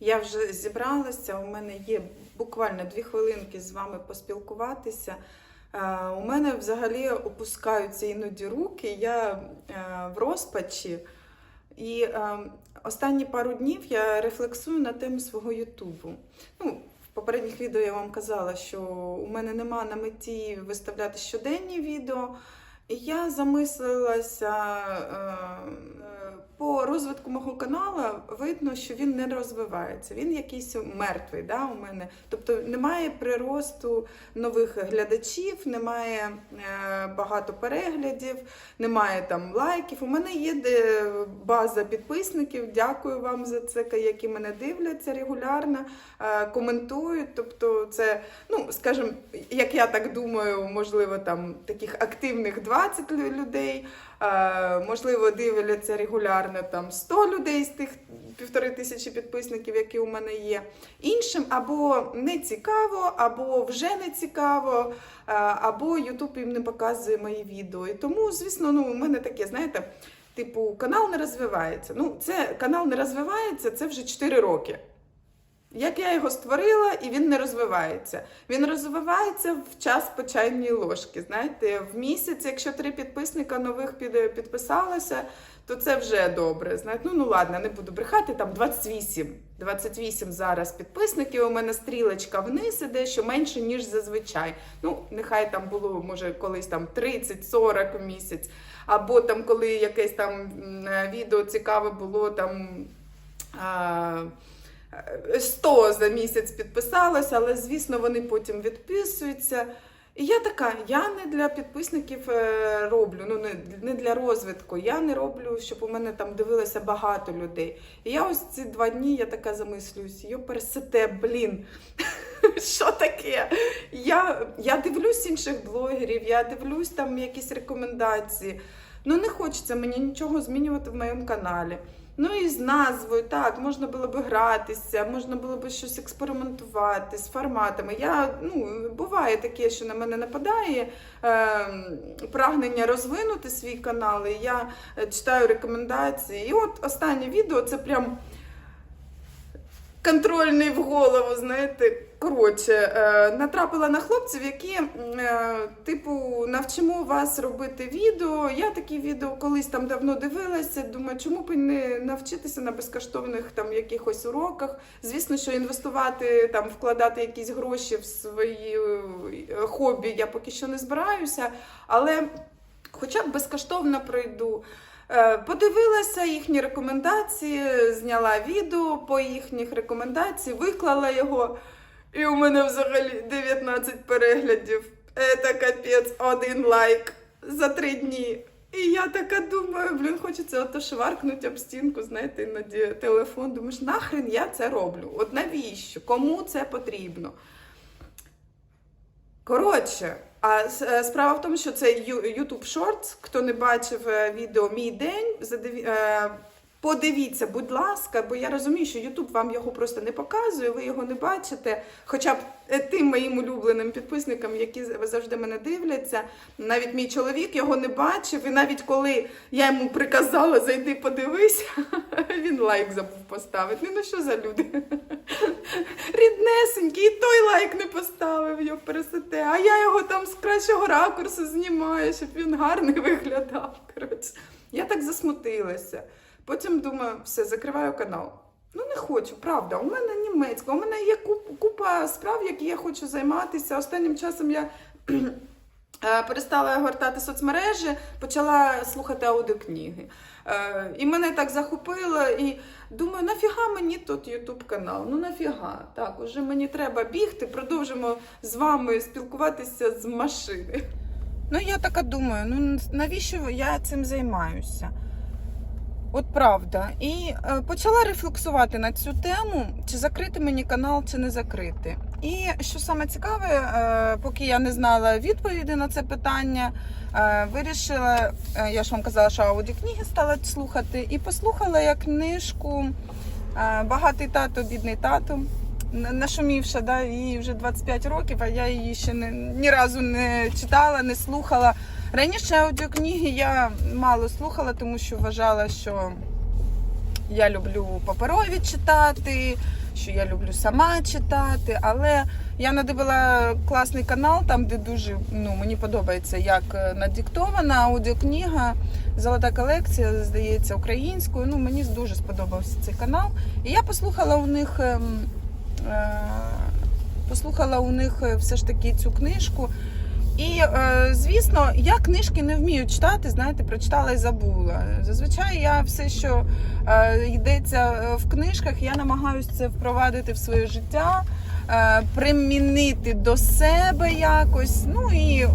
Я вже зібралася. У мене є буквально дві хвилинки з вами поспілкуватися. Е, У мене взагалі опускаються іноді руки. Я е, в розпачі. І е, останні пару днів я рефлексую на тему свого Ютубу. Ну, в попередніх відео я вам казала, що у мене нема на меті виставляти щоденні відео. І я замислилася розвитку мого каналу, видно, що він не розвивається. Він якийсь мертвий да, у мене. Тобто немає приросту нових глядачів, немає е, багато переглядів, немає там лайків. У мене є база підписників. Дякую вам за це, які мене дивляться регулярно, е, коментують. Тобто, це, ну скажімо, як я так думаю, можливо, там таких активних 20 людей. Е, Можливо, дивляться регулярно там 100 людей з тих півтори тисячі підписників, які у мене є. Іншим або не цікаво, або вже не цікаво, е, або Ютуб їм не показує мої відео. І тому, звісно, ну, у мене таке, знаєте, типу, канал не розвивається. Ну, це канал не розвивається, це вже 4 роки. Як я його створила, і він не розвивається. Він розвивається в час по чайній ложки. Знаєте, в місяць, якщо три підписника нових під, підписалося, то це вже добре. Знаєте, ну ну ладно, не буду брехати. Там 28. 28 зараз підписників. У мене стрілочка вниз іде, що менше ніж зазвичай. Ну, нехай там було, може, колись там 30-40 в місяць. Або там, коли якесь там відео цікаве було там. А, 100 за місяць підписалося, але звісно вони потім відписуються. І я така, я не для підписників е, роблю, ну не, не для розвитку. Я не роблю, щоб у мене там дивилося багато людей. І я ось ці два дні я така замислююсь, йо персете, блін. Що таке? Я, я дивлюсь інших блогерів, я дивлюсь там якісь рекомендації. Ну не хочеться мені нічого змінювати в моєму каналі. Ну і з назвою, так, можна було би гратися, можна було би щось експериментувати з форматами. Я, ну, буває таке, що на мене нападає е, прагнення розвинути свій канал. І я е, читаю рекомендації. І от останнє відео це прям контрольний в голову, знаєте. Коротше, е, натрапила на хлопців, які, е, типу, навчимо вас робити відео. Я такі відео колись там давно дивилася. Думаю, чому б не навчитися на безкоштовних там якихось уроках. Звісно, що інвестувати, там, вкладати якісь гроші в свої е, хобі я поки що не збираюся, але хоча б безкоштовно пройду. Подивилася їхні рекомендації, зняла відео по їхніх рекомендаціях, виклала його. І у мене взагалі 19 переглядів. Це капець, один лайк за три дні. І я така думаю, блін, хочеться ото шваркнути об стінку, знаєте, іноді телефон. Думаєш, нахрен я це роблю? От навіщо? Кому це потрібно? Коротше, а е, справа в тому, що це YouTube Shorts. Хто не бачив е, відео Мій день, задиві- подивіться, будь ласка, бо я розумію, що YouTube вам його просто не показує, ви його не бачите. Хоча б е, тим моїм улюбленим підписникам, які завжди мене дивляться, навіть мій чоловік його не бачив. І навіть коли я йому приказала зайди, подивись, він лайк забув поставити. Ну що за люди? ріднесенький, і той лайк не поставив, його пересете. А я його там з кращого ракурсу знімаю, щоб він гарний виглядав. Коротше, я так засмутилася. Потім думаю, все, закриваю канал. Ну не хочу, правда. У мене німецька, у мене є купа справ, які я хочу займатися. Останнім часом я е, перестала гортати соцмережі, почала слухати аудіокниги. Е, І мене так захопило, і думаю, нафіга мені тут Ютуб канал? Ну нафіга? Так, уже мені треба бігти, продовжимо з вами спілкуватися з машини. Ну, я така думаю, ну навіщо я цим займаюся? От правда. І е, почала рефлексувати на цю тему, чи закрити мені канал, чи не закрити. І що саме цікаве, е, поки я не знала відповіді на це питання, е, вирішила, е, я ж вам казала, що аудіокниги стала слухати, і послухала я книжку е, Багатий тато, бідний тато. Нашумівша, да, їй вже 25 років, а я її ще не, ні разу не читала, не слухала. Раніше аудіокниги я мало слухала, тому що вважала, що я люблю паперові читати, що я люблю сама читати. Але я надивила класний канал, там де дуже ну, мені подобається, як е, надиктована аудіокнига. Золота колекція, здається, українською. Ну, мені дуже сподобався цей канал. І я послухала у них. ем, е, Послухала у них е, все ж таки цю книжку. І, е, звісно, я книжки не вмію читати, знаєте, прочитала і забула. Зазвичай я все, що е, йдеться е, в книжках, я намагаюся це впровадити в своє життя, примінити до себе якось. Ну і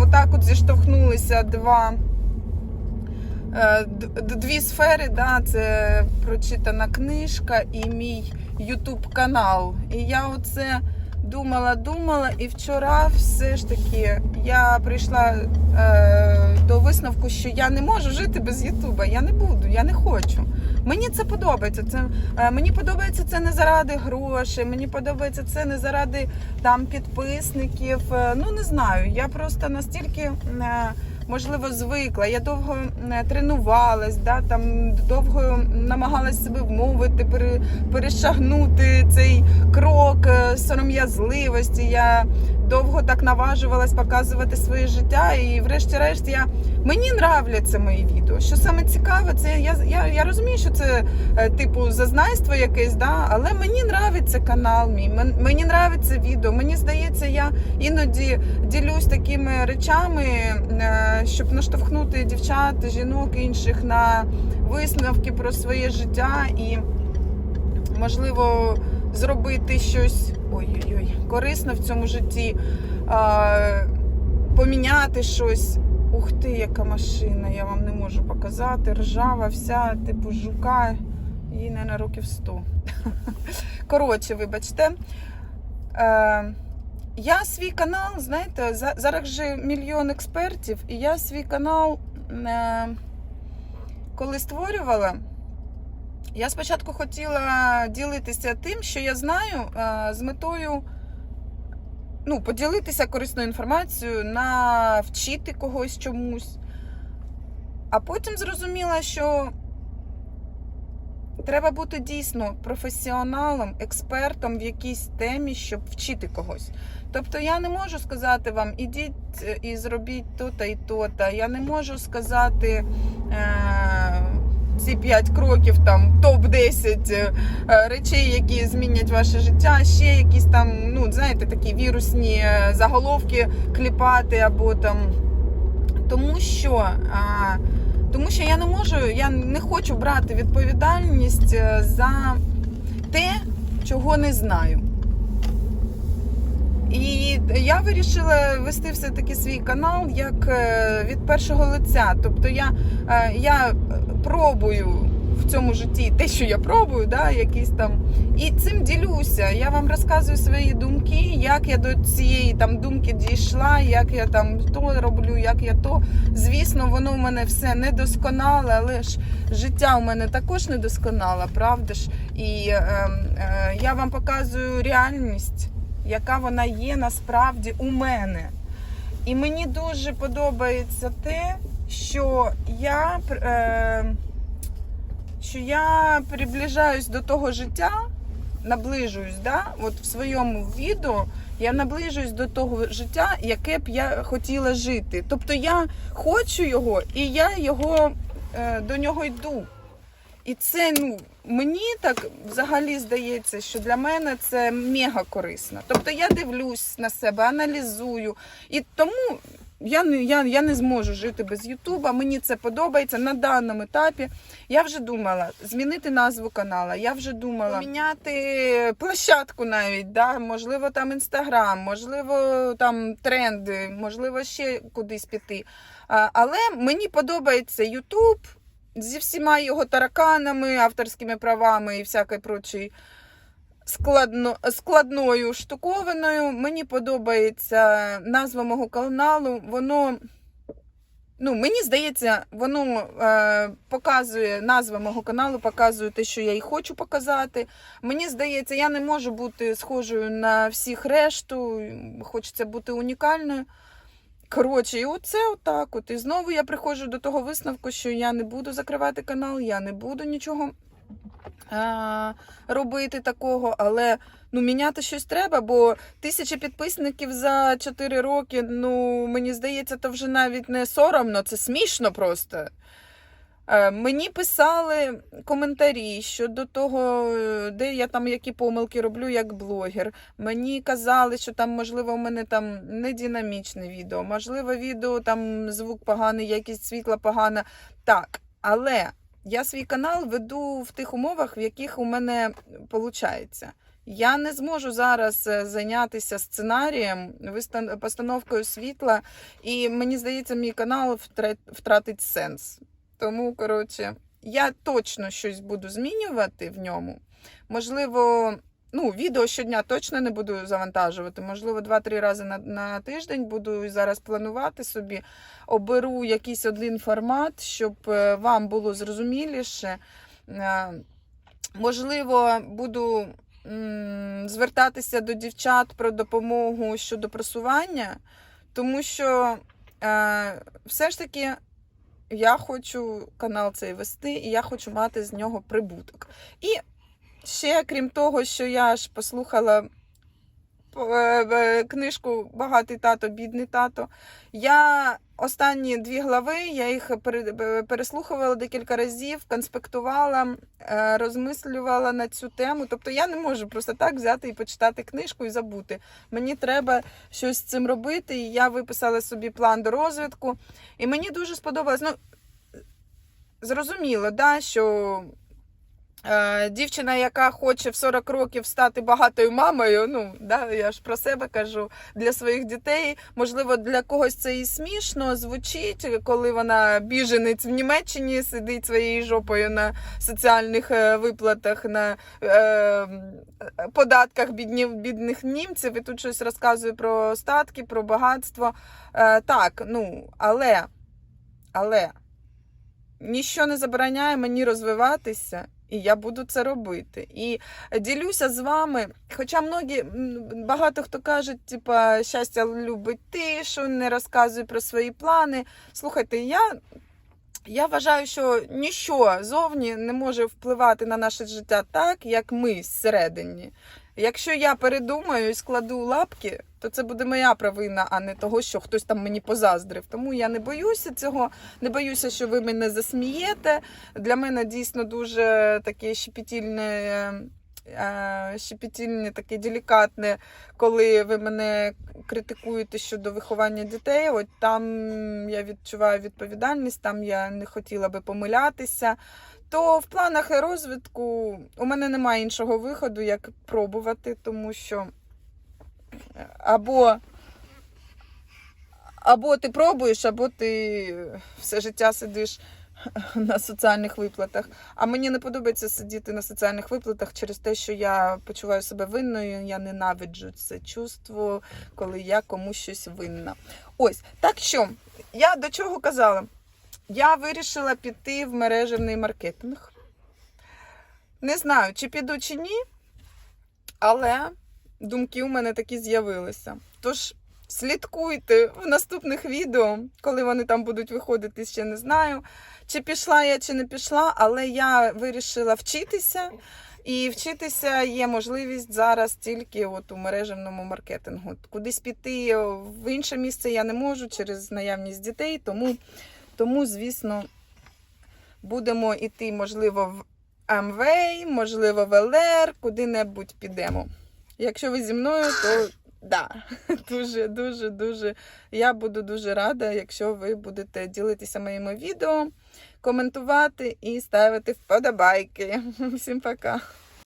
отак от зіштовхнулися два. Дві сфери, да, це прочитана книжка і мій Ютуб канал. І я оце думала, думала, і вчора все ж таки я прийшла е, до висновку, що я не можу жити без Ютуба. Я не буду, я не хочу. Мені це подобається. Це е, мені подобається це не заради грошей. Мені подобається це не заради там підписників. Е, ну не знаю. Я просто настільки. Е, Можливо, звикла. Я довго е, тренувалась, да, там довго намагалась себе вмовити, перешагнути цей крок е, сором'язливості. Я довго так наважувалась показувати своє життя. І, врешті-решт, я мені нравляться мої відео. Що саме цікаве, це я, я, я розумію, що це е, типу зазнайство якесь, да, але мені нравиться канал мій, мені нравиться відео. Мені здається, я іноді ділюсь такими речами, е, щоб наштовхнути дівчат, жінок інших на висновки про своє життя і, можливо, зробити щось ой-ой-ой, корисне в цьому житті, е, поміняти щось. Ух ти, яка машина, я вам не можу показати. Ржава, вся, типу жука, їй не на років 100. Коротше, вибачте. Е, я свій канал, знаєте, за- зараз же мільйон експертів, і я свій канал, е, коли створювала, я спочатку хотіла ділитися тим, що я знаю, е, з метою ну, поділитися корисною інформацією, навчити когось чомусь. А потім зрозуміла, що треба бути дійсно професіоналом, експертом в якійсь темі, щоб вчити когось. Тобто я не можу сказати вам, ідіть і зробіть то-та і то-та. Я не можу сказати. Е- ці 5 кроків, там топ-10 е, речей, які змінять ваше життя, ще якісь там, ну, знаєте, такі вірусні е, заголовки кліпати або там. Тому що, а, тому що я не можу, я не хочу брати відповідальність е, за те, чого не знаю. І я вирішила вести все-таки свій канал як е, від першого лиця. Тобто я, е, я пробую в цьому житті те, що я пробую, да, якісь там, і цим ділюся. Я вам розказую свої думки, як я до цієї там думки дійшла, як я там то роблю, як я то. Звісно, воно в мене все недосконале, але ж життя у мене також недосконале, правда ж? І е, е, я вам показую реальність яка вона є насправді у мене. І мені дуже подобається те, що я, е, що я приближаюсь до того життя, наближуюсь, да? От в своєму відео я наближуюсь до того життя, яке б я хотіла жити. Тобто я хочу його, і я його е, до нього йду. І це ну мені так взагалі здається, що для мене це мега корисно. Тобто я дивлюсь на себе, аналізую. І тому я не, я, я не зможу жити без Ютуба.Мені це подобається на даному етапі. Я вже думала змінити назву канала. Я вже думала міняти площадку навіть. Да? Можливо, там інстаграм, можливо, там тренди, можливо, ще кудись піти. А, але мені подобається Ютуб зі всіма його тараканами, авторськими правами і всякою прочою складно, складною штуковиною. Мені подобається назва мого каналу. Воно, ну, мені здається, воно е, показує, назва мого каналу показує те, що я і хочу показати. Мені здається, я не можу бути схожою на всіх решту, хочеться бути унікальною. Коротше, і оце отак. От. І знову я приходжу до того висновку, що я не буду закривати канал, я не буду нічого а, робити такого, але ну, міняти щось треба, бо тисяча підписників за 4 роки, ну, мені здається, то вже навіть не соромно, це смішно просто. Е, Мені писали коментарі щодо того, е, де я там які помилки роблю як блогер. Мені казали, що там, можливо, у мене там не динамічне відео, можливо, відео там звук поганий, якість світла погана. Так, але я свій канал веду в тих умовах, в яких у мене виходить. Я не зможу зараз е, зайнятися сценарієм, постановкою світла, і мені здається, мій канал втратить сенс. Тому, коротше, я точно щось буду змінювати в ньому. Можливо, ну, відео щодня точно не буду завантажувати. Можливо, 2-3 рази на, на тиждень буду зараз планувати собі. Оберу якийсь один формат, щоб е, вам було зрозуміліше. Е, Можливо, буду звертатися до дівчат про допомогу щодо просування, тому що е, все ж таки я хочу канал цей вести, і я хочу мати з нього прибуток. І ще, крім того, що я ж послухала книжку Багатий тато, бідний тато. Я останні дві глави, я їх е, переслухувала декілька разів, конспектувала, е, розмислювала на цю тему. Тобто я не можу просто так взяти і почитати книжку і забути. Мені треба щось з цим робити. І я виписала собі план до розвитку. І мені дуже сподобалось. Ну, зрозуміло, да, що е, дівчина, яка хоче в 40 років стати багатою мамою, ну, да, я ж про себе кажу, для своїх дітей, можливо, для когось це і смішно звучить, коли вона біженець в Німеччині сидить своєю жопою на соціальних е, виплатах, на е, податках біднів, бідних німців, і тут щось розказує про статки, про багатство. Е, так, ну, але, але ніщо не забороняє мені розвиватися, і я буду це робити. І ділюся з вами. Хоча многі, багато хто каже, типа, щастя любить тишу, не розказує про свої плани. Слухайте, я. Я вважаю, що ніщо зовні не може впливати на наше життя так, як ми зсередині. Якщо я передумаю і складу лапки, то це буде моя провина, а не того, що хтось там мені позаздрив. Тому я не боюся цього, не боюся, що ви мене засмієте. Для мене дійсно дуже таке щепетільне, е, щепетільне, таке делікатне, коли ви мене критикуєте щодо виховання дітей. От там я відчуваю відповідальність, там я не хотіла би помилятися. То в планах розвитку у мене немає іншого виходу, як пробувати, тому що або, або ти пробуєш, або ти все життя сидиш на соціальних виплатах. А мені не подобається сидіти на соціальних виплатах через те, що я почуваю себе винною. Я ненавиджу це чувство, коли я комусь щось винна. Ось так що я до чого казала? Я вирішила піти в мережевний маркетинг. Не знаю, чи піду, чи ні, але думки у мене такі з'явилися. Тож слідкуйте в наступних відео, коли вони там будуть виходити, ще не знаю. Чи пішла я, чи не пішла, але я вирішила вчитися. І вчитися є можливість зараз тільки от у мережевному маркетингу. Кудись піти в інше місце я не можу через наявність дітей, тому, тому звісно, будемо йти, можливо, в Amway, можливо, в ЛР, куди-небудь підемо. Якщо ви зі мною, то да, дуже, дуже, дуже. Я буду дуже рада, якщо ви будете ділитися моїми відео, коментувати і ставити вподобайки. Всім пока!